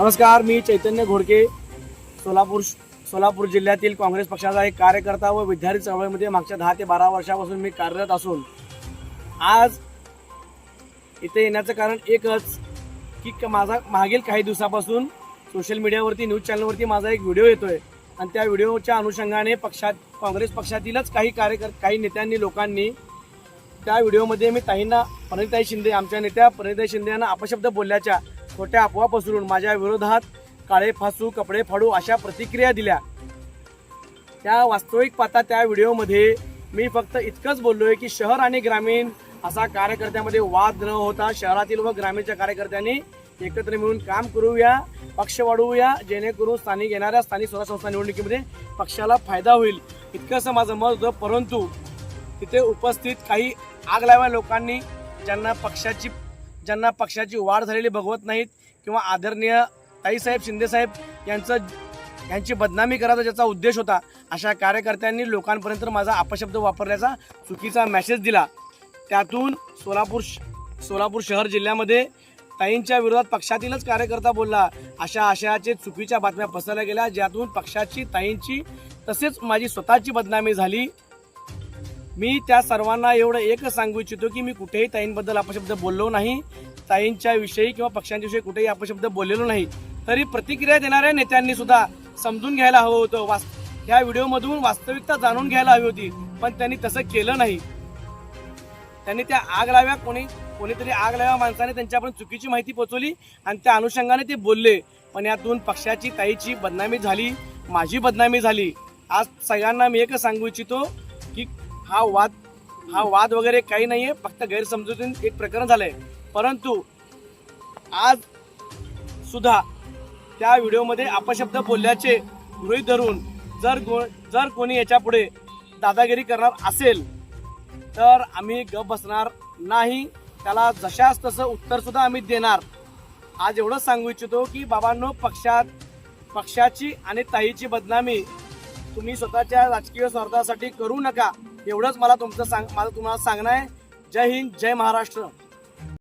नमस्कार मी चैतन्य घोडके. सोलापूर सोलापूर जिल्ह्यातील काँग्रेस पक्षाचा एक कार्यकर्ता व विद्यार्थी चळवळीमध्ये मागच्या दहा ते बारा वर्षापासून मी कार्यरत असून आज इथे येण्याचं कारण एकच की माझा मागील काही दिवसापासून सोशल मीडियावरती न्यूज चॅनलवरती माझा एक व्हिडिओ येतोय. आणि त्या व्हिडिओच्या अनुषंगाने पक्षात काँग्रेस पक्षातीलच काही कार्यकर काही नेत्यांनी लोकांनी त्या व्हिडिओमध्ये मी ताईंना प्रणिताई शिंदे आमच्या नेत्या प्रणिताई शिंदे यांना अपशब्द बोलल्याच्या खोट्या अफवा पसरून माझ्या विरोधात काळे फासू कपडे फाडू अशा प्रतिक्रिया दिल्या. त्या वास्तविक पाहता त्या व्हिडिओमध्ये मी फक्त इतकंच बोललोय की शहर आणि ग्रामीण असा कार्यकर्त्यामध्ये वाद न होता शहरातील व ग्रामीणच्या कार्यकर्त्यांनी एकत्र मिळून काम करूया पक्ष वाढवूया जेणेकरून स्थानिक येणाऱ्या स्थानिक स्वराज्य संस्था निवडणुकीमध्ये पक्षाला फायदा होईल. इतकंसं माझं मत होतं परंतु तिथे उपस्थित काही आग लाव्या लोकांनी ज्यांना पक्षाची ज्यांना पक्षाची वाढ झालेली बघवत नाहीत किंवा आदरणीय ताईसाहेब शिंदेसाहेब यांचं यांची बदनामी करायचा ज्याचा उद्देश होता अशा कार्यकर्त्यांनी लोकांपर्यंत माझा अपशब्द वापरल्याचा चुकीचा मेसेज दिला. त्यातून सोलापूर श- सोलापूर शहर जिल्ह्यामध्ये ताईंच्या विरोधात पक्षातीलच कार्यकर्ता बोलला. अशा आशयाचे चुकीच्या बातम्या पसरल्या गेल्या ज्यातून पक्षाची ताईंची तसेच माझी स्वतःची बदनामी झाली. मी त्या सर्वांना एवढं एकच सांगू इच्छितो की मी कुठेही ताईंबद्दल अपशब्द बोललो नाही. ताईंच्या विषयी किंवा पक्षांच्या विषयी कुठेही अपशब्द बोललेलो नाही. तरी प्रतिक्रिया देणाऱ्या नेत्यांनी सुद्धा समजून घ्यायला हवं होतं. वास ह्या व्हिडिओमधून वास्तविकता जाणून घ्यायला हवी होती पण त्यांनी तसं केलं नाही. त्यांनी त्या आग लाव्या कोणी कोणीतरी आग लाव्या माणसाने त्यांच्यापर्यंत चुकीची माहिती पोहोचवली आणि त्या अनुषंगाने ते बोलले. पण यातून पक्षाची ताईची बदनामी झाली माझी बदनामी झाली. आज सगळ्यांना मी एकच सांगू इच्छितो की हा वाद हा वाद वगैरे काही नाही आहे फक्त गैरसमजुतीन एक प्रकरण झालंय. परंतु आज सुद्धा त्या व्हिडिओमध्ये अपशब्द बोलल्याचे गृहीत धरून जर गो जर कोणी याच्यापुढे दादागिरी करणार असेल तर आम्ही गप बसणार नाही. त्याला जशास तसं उत्तर सुद्धा आम्ही देणार. आज एवढंच सांगू इच्छितो की बाबांनो पक्षात पक्षाची आणि ताईची बदनामी तुम्ही स्वतःच्या राजकीय स्वार्थासाठी करू नका. एवढंच मला तुमचं सांग माझं तुम्हाला सांगणं आहे. जय हिंद जय महाराष्ट्र.